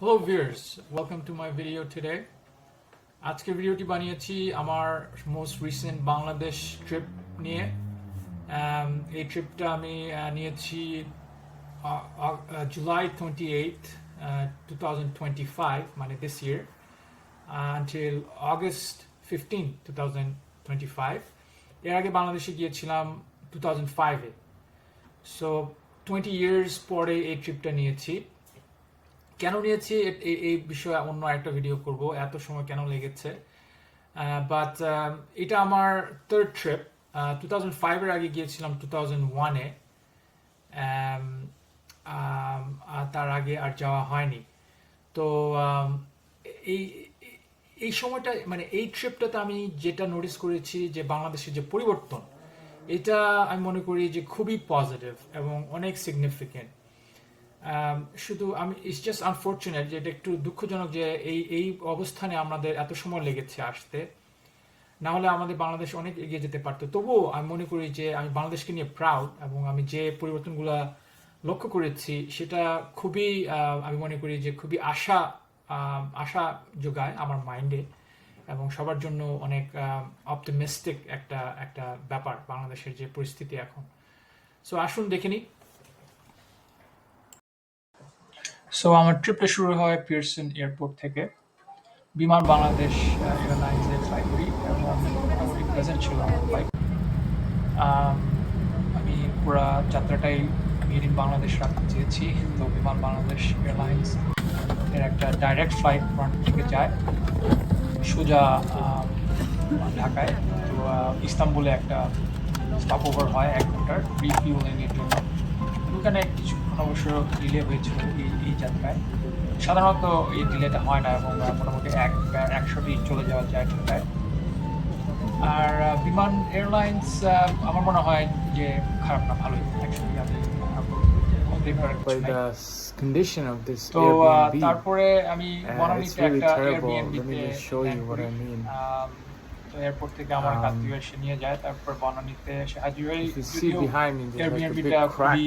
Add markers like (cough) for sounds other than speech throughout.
Hello viewers welcome to my video today আজকের ভিডিওটি বানিয়েছি আমার মোস্ট রিসেন্ট বাংলাদেশ ট্রিপ নিয়ে। Um, এই ট্রিপটা আমি আহ, নিয়েছি July twenty eight two thousand twenty five মানে this year until August fifteen two thousand twenty five এর আগে বাংলাদেশে গিয়েছিলাম টু থাউজেন্ড ফাইভে সো টোয়েন্টি ইয়ার্স পরে এই ট্রিপটা নিয়েছি। কেন নিয়েছি? এই বিষয়ে অন্য একটা ভিডিও করব। এত সময় কেন লেগেছে? বাট এটা আমার থার্ড ট্রিপ টু থাউজেন্ড ফাইভের আগে গিয়েছিলাম টু থাউজেন্ড ওয়ানে তার আগে আর যাওয়া হয়নি। তো এই, এই- সময়টা মানে এই ট্রিপটাতে আমি যেটা নোটিস করেছি যে বাংলাদেশের যে পরিবর্তন, এটা আমি মনে করি যে খুবই পজিটিভ এবং অনেক সিগনিফিকেন্ট শুধু আমি ইটস জাস্ট আনফর্চুনেট যে এটা একটু দুঃখজনক যে এই এই অবস্থানে আমাদের এত সময় লেগেছে আসতে। না হলে আমাদের বাংলাদেশ অনেক এগিয়ে যেতে পারতো। তবুও আমি মনে করি যে আমি বাংলাদেশকে নিয়ে প্রাউড এবং আমি যে পরিবর্তনগুলো লক্ষ্য করেছি, সেটা খুবই আমি মনে করি যে খুবই আশা আশা যোগায় আমার মাইন্ডে এবং সবার জন্য অনেক অপটিমিস্টিক একটা একটা ব্যাপার বাংলাদেশের যে পরিস্থিতি এখন। সো আসুন দেখে নিই। সো আমার ট্রিপটা শুরু হয় পিয়ারসন এয়ারপোর্ট থেকে। বিমান বাংলাদেশ এয়ারলাইন্সের ফ্লাইট করি মোটামুটি প্রেজেন্ট ছিল আমার ফ্লাইট আমি পুরো যাত্রাটাই মেড ইন বাংলাদেশ রাখতে চেয়েছি। তো বিমান বাংলাদেশ এয়ারলাইন্স এর একটা ডাইরেক্ট ফ্লাইট ফ্রন্ট থেকে যায়। সোজা ঢাকায়। তো ইস্তাম্বুলে একটা স্টপ ওভার হয় এক ঘণ্টার রিফিউলিং এর জন্য। ওখানে কিছুক্ষণ অবশ্য ডিলে হয়েছিল এই এই যাত্রায়। সাধারণত এই ডিলেটা হয় না এবং মোটামুটি এক একশোটি চলে যাওয়া যায়। ঢাকায় আর বিমান এয়ারলাইন্স আমার মনে হয় যে খারাপ না ভালোই। অ্যাকচুয়ালি আমি তো তারপরে আমি uh, একটা তে এয়ারপোর্ট থেকে আমার Um, এসে নিয়ে যায় তারপর বনানীতে এসে হাজির খুবই.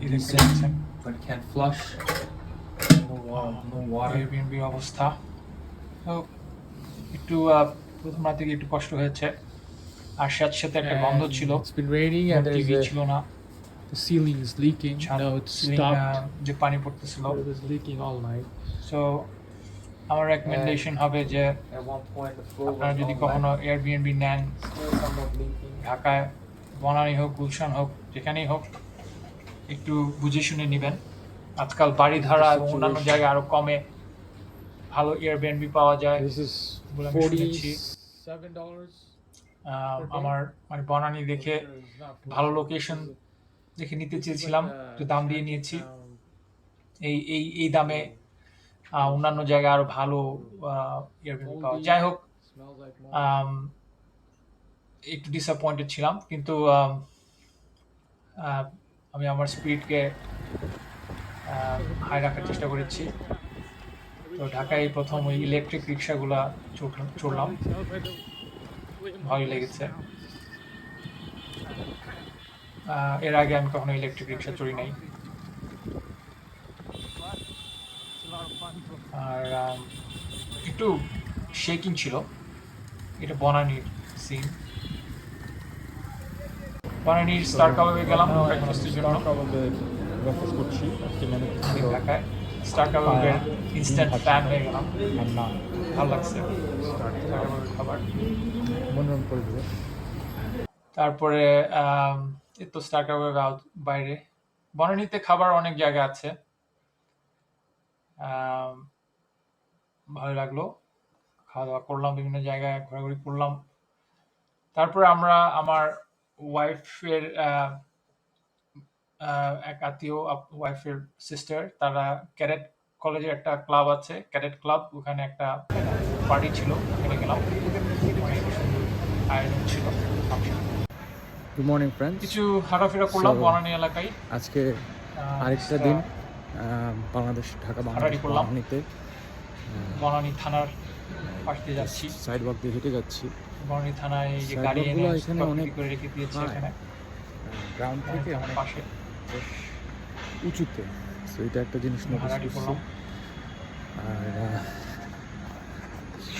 এই দেখতে Decent. পাচ্ছেন But it can't flush. No water. No water. Airbnb অবস্থা তো একটু প্রথম রাতে একটু কষ্ট হয়েছে আর সাথে সাথে একটা গন্ধ ছিল It's been raining and there's TV a, ছিল না the ceiling is leaking. No, it's stopped. যে পানি পড়তেছিল It was leaking all night. So আমার রেকমেন্ডেশন হবে যে আপনারা যদি কখনো. এয়ারবিএনবি নেন. ঢাকায় বনানী হোক গুলশান হোক যেখানেই হোক একটু বুঝে শুনে নেবেন। আজকাল বাড়ি ধারা এবং অন্যান্য জায়গায় আরও কমে ভালো এয়ারবিএনবি পাওয়া যায়। আমার মানে বনানী দেখে ভালো লোকেশন দেখে নিতে চেয়েছিলাম একটু দাম দিয়ে নিয়েছি। এই এই এই দামে অন্যান্য জায়গায় আরও ভালো এয়ারবিএনবি পাওয়া যায়। যাই হোক একটু ডিসঅ্যাপয়েন্টেড ছিলাম কিন্তু আম, আমার স্পিডকে হাই রাখার চেষ্টা করেছি। তো ঢাকায় প্রথম ওই ইলেকট্রিক রিক্সাগুলা চড়লাম- চড়লাম। ভালোই লেগেছে। এর আগে আমি কখনো ইলেকট্রিক রিক্সা চড়ি নাই। আর একটু শেকিং ছিল। এটা বনানির সিন বনানীর স্টার কাবাবে গেলাম ব্রেকফাস্টের জন্য। Breakfast করছি ঢাকায়। স্টার কাবাবের ইনস্ট্যান্ট ফ্যান হয়ে গেলাম। ভালো লাগছে। খাবার মনোরম পরিবেশ। তারপরে তো স্টার আউট- বাইরে। বনানীতে খাবার অনেক জায়গা আছে। ভালো লাগল। খাওয়া দাওয়া করলাম বিভিন্ন জায়গায় ঘোরাঘুরি করলাম। তারপরে আমরা আমার ওয়াইফের এক আত্মীয় ওয়াইফের সিস্টার তারা ক্যারেট কলেজের একটা ক্লাব আছে ক্যাডেট ক্লাব ওখানে একটা পার্টি ছিল ওখানে গেলাম। আয়োজন ছিল। গুড মর্নিং ফ্রেন্ডস কিছু হাঁটাফেরা করলাম বনানী এলাকায়। আজকে আরেকটা দিন বাংলাদেশ ঢাকা বাংলাদেশ বনানী থানার পাশ দিয়ে যাচ্ছি। সাইড দিয়ে হেঁটে যাচ্ছি। বনানী থানায় যে গাড়ি এনে এখানে অনেক করে রেখে দিয়েছে এখানে। গ্রাউন্ড থেকে অনেক পাশে। উঁচুতে। তো এটা একটা জিনিস নোটিস আর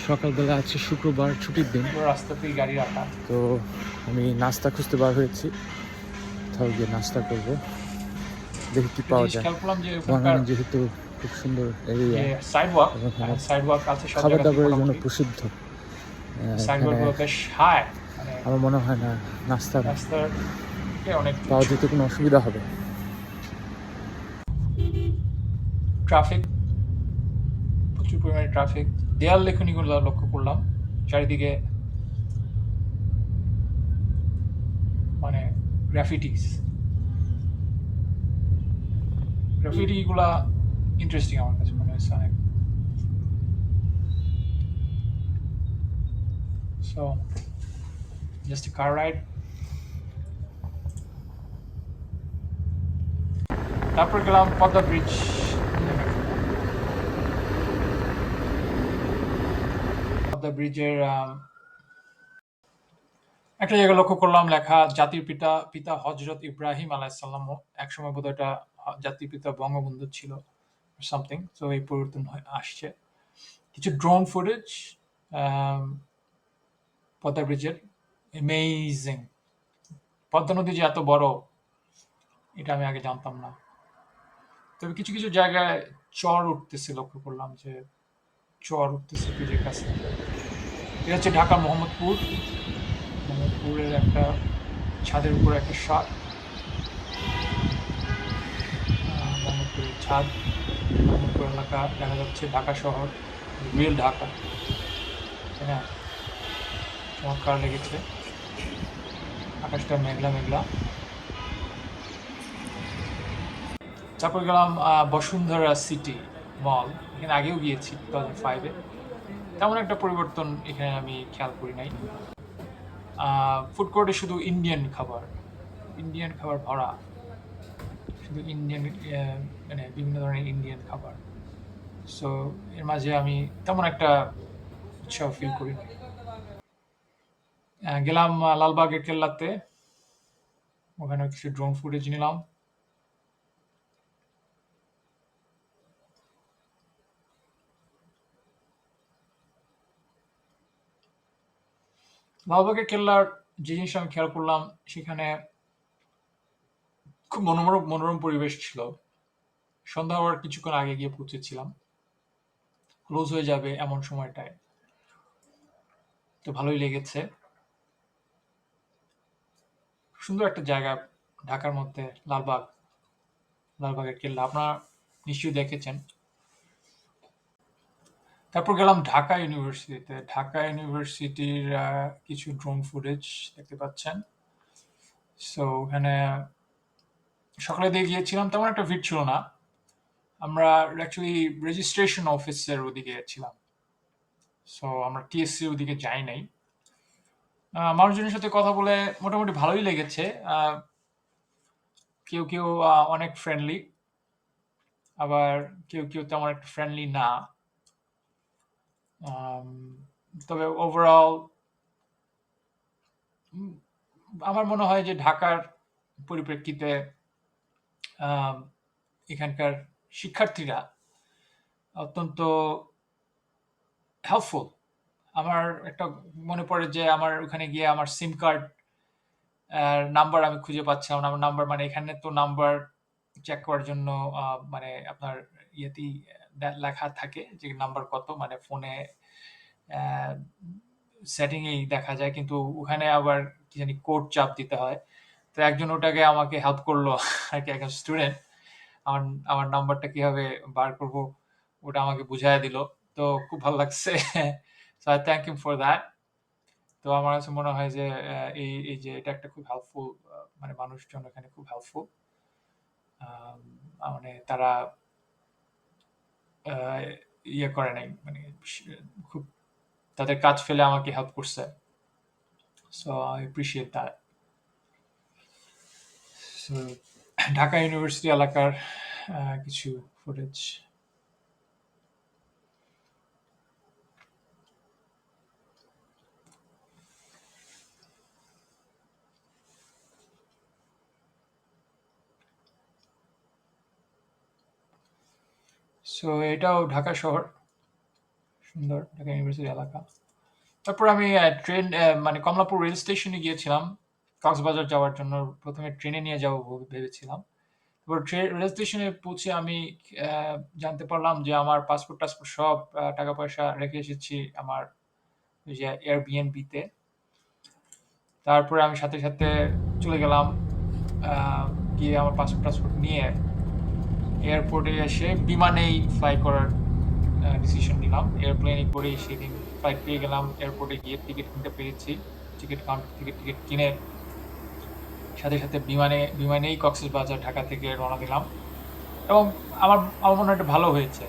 সকালবেলা আছে শুক্রবার ছুটির দিন। রাস্তাতেই গাড়ি রাখা। তো আমি নাস্তা খুঁজতে বার হয়েছি। কোথাও গিয়ে নাস্তা করব। দেখি কি পাওয়া যায়। বাঙালি যেহেতু খুব সুন্দর এরিয়া সাইড ওয়াক এবং সাইড ওয়াক আছে সব খাবার দাবারের জন্য প্রসিদ্ধ। আহ, সাইড বেশ হাই মানে আমার মনে হয় না রাস্তার অনেক পাওয়া যেতে কোনো অসুবিধা হবে। ট্রাফিক প্রচুর পরিমাণে ট্রাফিক দেয়াল লেখনীগুলো লক্ষ্য করলাম। চারিদিকে মানে গ্রাফিটিস গ্রাফিটিগুলা ইন্টারেস্টিং আমার কাছে মনে হয়েছে অনেক সো জাস্ট কার রাইড তারপর গেলাম পদ্মা ব্রিজ পদ্মা ব্রিজের একটা জায়গা লক্ষ্য করলাম, লেখা জাতির পিতা পিতা হজরত ইব্রাহিম আলাইসাল্লাম একসময় এটা হ- জাতির পিতা বঙ্গবন্ধু ছিল সামথিং তো এই পরিবর্তন আসছে। কিছু ড্রোন ফুটেজ পদ্মা ব্রিজের। এমেজিং পদ্মা নদী যে এত বড়, এটা আমি আগে জানতাম না। তবে কিছু কিছু জায়গায় চর উঠতেছে, লক্ষ্য করলাম যে চর উঠতেছে ব্রিজের কাছে। এটা হচ্ছে ঢাকা মোহাম্মদপুর। মোহাম্মদপুরের একটা ছাদের উপর একটা শট মোহাম্মদপুরের ছাদ। মোহাম্মদপুর এলাকা দেখা যাচ্ছে ঢাকা শহর রিয়েল ঢাকা। হ্যাঁ চমৎকার লেগেছে আকাশটা মেঘলা মেঘলা। তারপর গেলাম বসুন্ধরা সিটি মল। এখানে আগেও গিয়েছি টু থাউজেন্ড ফাইভে। তেমন একটা পরিবর্তন এখানে আমি খেয়াল করি নাই। ফুড কোর্টে শুধু ইন্ডিয়ান খাবার। ইন্ডিয়ান খাবার ভরা। শুধু ইন্ডিয়ান মানে বিভিন্ন ধরনের ইন্ডিয়ান খাবার। সো এর মাঝে আমি তেমন একটা উৎসাহ ফিল করি আহ, গেলাম লালবাগের কেল্লাতে। ওখানে কিছু ড্রোন ফুটেজ নিলাম। লালবাগের কেল্লার যে জিনিসটা আমি খেয়াল করলাম, সেখানে খুব মনোরম মনোরম পরিবেশ ছিল। সন্ধ্যা হওয়ার কিছুক্ষণ আগে গিয়ে পৌঁছেছিলাম। ক্লোজ হয়ে যাবে এমন সময়টায়। তো ভালোই লেগেছে। সুন্দর একটা জায়গা ঢাকার মধ্যে, লালবাগ। লালবাগের কেল্লা, আপনারা নিশ্চয়ই দেখেছেন। তারপর গেলাম ঢাকা ইউনিভার্সিটিতে। ঢাকা ইউনিভার্সিটির কিছু ড্রোন ফুটেজ দেখতে পাচ্ছেন। সো ওখানে সকালে দিয়ে গিয়েছিলাম, তেমন একটা ভিড় ছিল না। আমরা অ্যাকচুয়ালি রেজিস্ট্রেশন অফিসের ওদিকে ছিলাম। সো আমরা টিএসসি ওদিকে যাই নাই। মানুষজনের সাথে কথা বলে মোটামুটি ভালোই লেগেছে। কেউ কেউ অনেক ফ্রেন্ডলি আবার কেউ কেউ তেমন একটা ফ্রেন্ডলি না। তবে ওভারঅল আমার মনে হয় যে ঢাকার পরিপ্রেক্ষিতে এখানকার শিক্ষার্থীরা অত্যন্ত হেল্পফুল আমার একটা মনে পড়ে যে আমার ওখানে গিয়ে আমার সিম কার্ড নাম্বার আমি খুঁজে পাচ্ছিলাম না। আমার নাম্বার মানে এখানে তো নাম্বার চেক করার জন্য মানে আপনার ইয়েতেই লেখা থাকে যে নাম্বার কত মানে ফোনে সেটিংয়েই দেখা যায়। কিন্তু ওখানে আবার কি জানি কোড চাপ দিতে হয়। তো একজন ওটাকে আমাকে হেল্প করল (laughs) আর কি, একজন স্টুডেন্ট আমার আমার নাম্বারটা কীভাবে বার করব ওটা আমাকে বুঝাই দিল। তো খুব ভালো লাগছে। So I thank you for that তো আমার কাছে মনে হয় যে এই এই যে এটা একটা খুব হেল্পফুল মানে মানুষজন এখানে খুব হেল্পফুল মানে তারা ইয়ে করে নাই মানে খুব তাদের কাজ ফেলে আমাকে হেল্প করছে। So I appreciate that Dhaka University এলাকার কিছু ফুটেজ সো এটাও ঢাকা শহর। সুন্দর, ঢাকা ইউনিভার্সিটি এলাকা। তারপর আমি ট্রেন মানে কমলাপুর রেল স্টেশনে গিয়েছিলাম। কক্সবাজার যাওয়ার জন্য প্রথমে ট্রেনে নিয়ে যাব ভেবেছিলাম। তারপর ট্রেন রেল স্টেশনে পৌঁছে আমি জানতে পারলাম যে আমার পাসপোর্ট টাসপোর্ট সব টাকা পয়সা রেখে এসেছি আমার যে এয়ারবিএনবিতে তারপরে আমি সাথে সাথে চলে গেলাম গিয়ে আমার পাসপোর্ট টাসপোর্ট নিয়ে এয়ারপোর্টে এসে বিমানেই ফ্লাই করার ডিসিশন নিলাম। এয়ারপ্লেনে করেই সেদিন ফ্লাইট পেয়ে গেলাম। এয়ারপোর্টে গিয়ে টিকিট কিনতে পেরেছি। টিকিট কাউন্টার থেকে টিকিট কিনে সাথে সাথে বিমানে, বিমানেই কক্সেস বাজার ঢাকা থেকে রওনা দিলাম। এবং আমার আমার মনে হয় ভালো হয়েছে।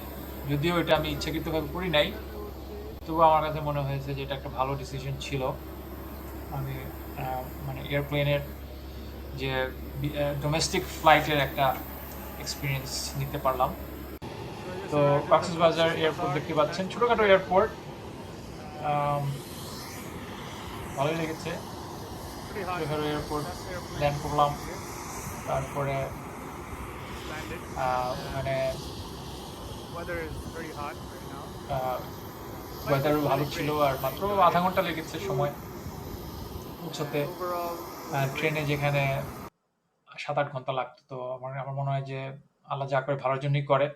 যদিও এটা আমি ইচ্ছাকৃতভাবে করি নাই তবুও আমার কাছে মনে হয়েছে যে এটা একটা ভালো ডিসিশন ছিল। আমি মানে এয়ারপ্লেনের যে ডোমেস্টিক ফ্লাইটের একটা এক্সপিরিয়েন্স নিতে পারলাম। তো কক্সবাজার এয়ারপোর্ট দেখতে পাচ্ছেন। ছোটোখাটো এয়ারপোর্ট ভালোই লেগেছে। ছোটোখাটো এয়ারপোর্ট ল্যান্ড করলাম। তারপরে মানে. ওয়েদারও ভালো ছিল আর মাত্র আধা ঘণ্টা লেগেছে সময়। পৌঁছতে ট্রেনে যেখানে সাত আট ঘণ্টা লাগতো। তো আমার আমার মনে হয় যে আল্লাহ যা করে ভালোর জন্যই করে।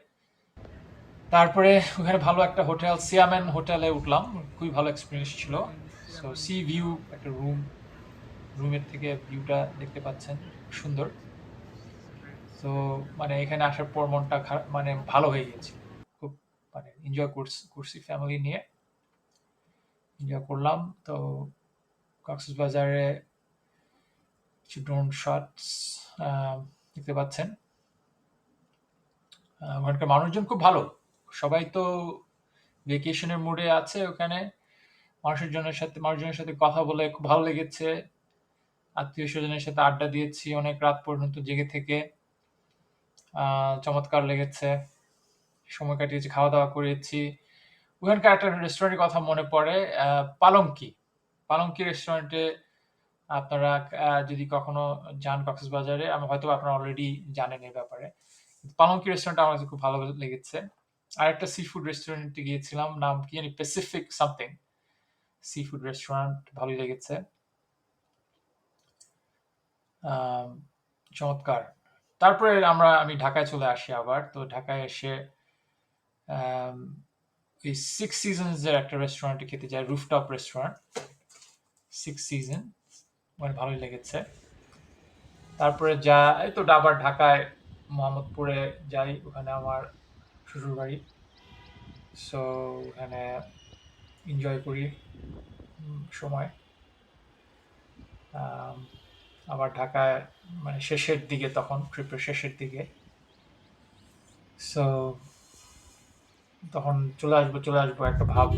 তারপরে ওখানে ভালো একটা হোটেল, সিয়ামেন হোটেলে উঠলাম। খুবই ভালো এক্সপিরিয়েন্স ছিল। সো সি ভিউ একটা রুম রুমের থেকে ভিউটা দেখতে পাচ্ছেন, সুন্দর। তো মানে এখানে আসার পর মনটা মানে ভালো হয়ে গেছে খুব মানে এনজয় করছি করছি ফ্যামিলি নিয়ে। এনজয় করলাম। তো কক্সবাজারে ড্রোন শটস দেখতে পাচ্ছেন। ওখানকার মানুষজন খুব ভালো। সবাই তো ভেকেশনের মুডে আছে ওখানে। মানুষের জনের সাথে, মানুষজনের সাথে কথা বলে খুব ভালো লেগেছে। আত্মীয় স্বজনের সাথে আড্ডা দিয়েছি অনেক রাত পর্যন্ত জেগে থেকে। চমৎকার লেগেছে। সময় কাটিয়েছি খাওয়া দাওয়া করেছি। ওখানকার একটা রেস্টুরেন্টের কথা মনে পড়ে পালঙ্কি। পালঙ্কি রেস্টুরেন্টে আপনারা যদি কখনো যান কক্সবাজারে আমি হয়তো আপনারা অলরেডি জানেন এই ব্যাপারে। পালঙ্কি রেস্টুরেন্ট আমার খুব ভালো লেগেছে। আর একটা সি ফুড রেস্টুরেন্টে গিয়েছিলাম নাম কি জানি? Pacific something seafood restaurant ভালোই লেগেছে। চমৎকার। তারপরে আমরা আমি ঢাকায় চলে আসি আবার। তো ঢাকায় এসে আম, এই সিক্স সিজনস এর একটা রেস্টুরেন্টে খেতে যাই রুফটপ রেস্টুরেন্ট সিক্স সিজন মানে ভালোই লেগেছে। তারপরে যা, এই তো আবার ঢাকায় মোহাম্মদপুরে যাই, ওখানে আমার শ্বশুর বাড়ি সো ওখানে এনজয় করি সময়। আবার ঢাকায় মানে শেষের দিকে তখন, ট্রিপের শেষের দিকে। সো তখন চলে আসব চলে আসব একটা ভাব।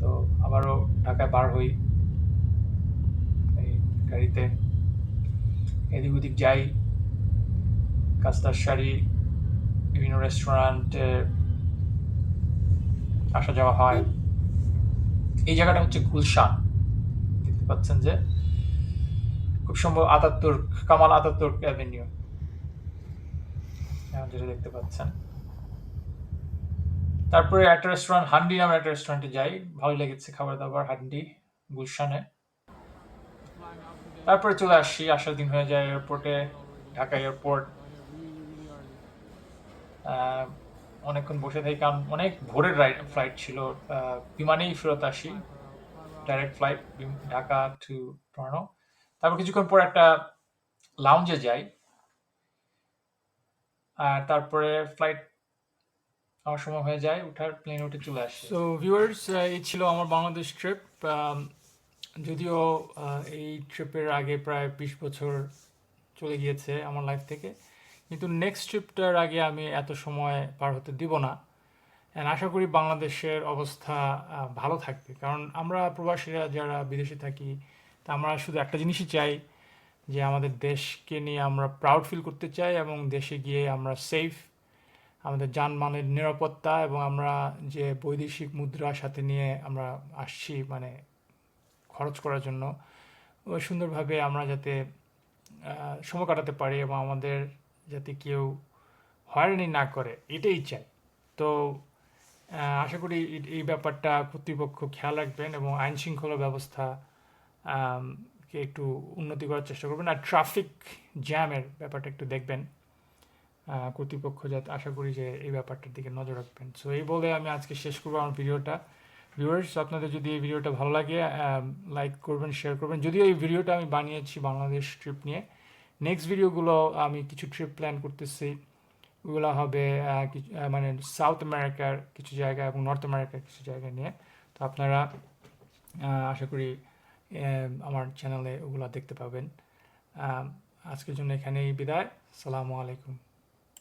তো আবারও ঢাকায় বার হই। গাড়িতে। এদিক ওদিক যাই। কাস্তার শাড়ি, বিভিন্ন রেস্টুরেন্টে আসা যাওয়া হয়। এই জায়গাটা হচ্ছে গুলশান। দেখতে পাচ্ছেন যে খুব সম্ভব আতাতুর্ক কামাল আতাতুর্ক অ্যাভিনিউ যেটা দেখতে পাচ্ছেন। তারপরে একটা রেস্টুরেন্ট হান্ডি নামের একটা রেস্টুরেন্টে যাই। ভালো লেগেছে খাবার দাবার, হান্ডি, গুলশানে। তারপরে চলে আসি, আসার দিন হয়ে যায় এয়ারপোর্টে ঢাকা এয়ারপোর্ট অনেকক্ষণ বসে থাকি, কারণ অনেক ভোরের রাইড ফ্লাইট ছিল। বিমানেই ফেরত আসি। Direct flight Dhaka to Toronto তারপর কিছুক্ষণ পর একটা লাউঞ্জে যাই। আর তারপরে ফ্লাইট আমার সময় হয়ে যায়, উঠার প্লেন উঠে চলে আসে। সো ভিউয়ার্স এই ছিল আমার বাংলাদেশ ট্রিপ যদিও এই ট্রিপের আগে প্রায় বিশ বছর চলে গিয়েছে আমার লাইফ থেকে। কিন্তু নেক্সট ট্রিপটার আগে আমি এত সময় পার হতে দিব না। And আশা করি বাংলাদেশের অবস্থা ভালো থাকবে। কারণ আমরা প্রবাসীরা যারা বিদেশে থাকি, তা আমরা শুধু একটা জিনিসই চাই, যে আমাদের দেশকে নিয়ে আমরা প্রাউড ফিল করতে চাই এবং দেশে গিয়ে আমরা সেফ আমাদের যানবাহনের নিরাপত্তা এবং আমরা যে বৈদেশিক মুদ্রা সাথে নিয়ে আমরা আসছি মানে খরচ করার জন্য সুন্দরভাবে আমরা যাতে সময় কাটাতে পারি এবং আমাদের যাতে কেউ হয়রানি না করে, এটাই চাই। তো আশা করি এই- ব্যাপারটা কর্তৃপক্ষ খেয়াল রাখবেন এবং আইন শৃঙ্খলা ব্যবস্থা কে একটু উন্নতি করার চেষ্টা করবেন আর ট্রাফিক জ্যামের ব্যাপারটা একটু দেখবেন কর্তৃপক্ষ যাতে, আশা করি যে এই ব্যাপারটার দিকে নজর রাখবেন। সো এই বলে আমি আজকে শেষ করব আমার ভিডিওটা। ভিউয়ার্স আপনাদের যদি এই ভিডিওটা ভালো লাগে লাইক করবেন শেয়ার করবেন। যদিও এই ভিডিওটা আমি বানিয়েছি বাংলাদেশ ট্রিপ নিয়ে। নেক্সট ভিডিওগুলো আমি কিছু ট্রিপ প্ল্যান করতেছি। ওগুলো হবে মানে সাউথ আমেরিকার কিছু জায়গা এবং নর্থ আমেরিকার কিছু জায়গা নিয়ে। তো আপনারা আশা করি আমার চ্যানেলে ওগুলো দেখতে পাবেন। আজকের জন্য এখানেই বিদায়। সালামু আলাইকুম।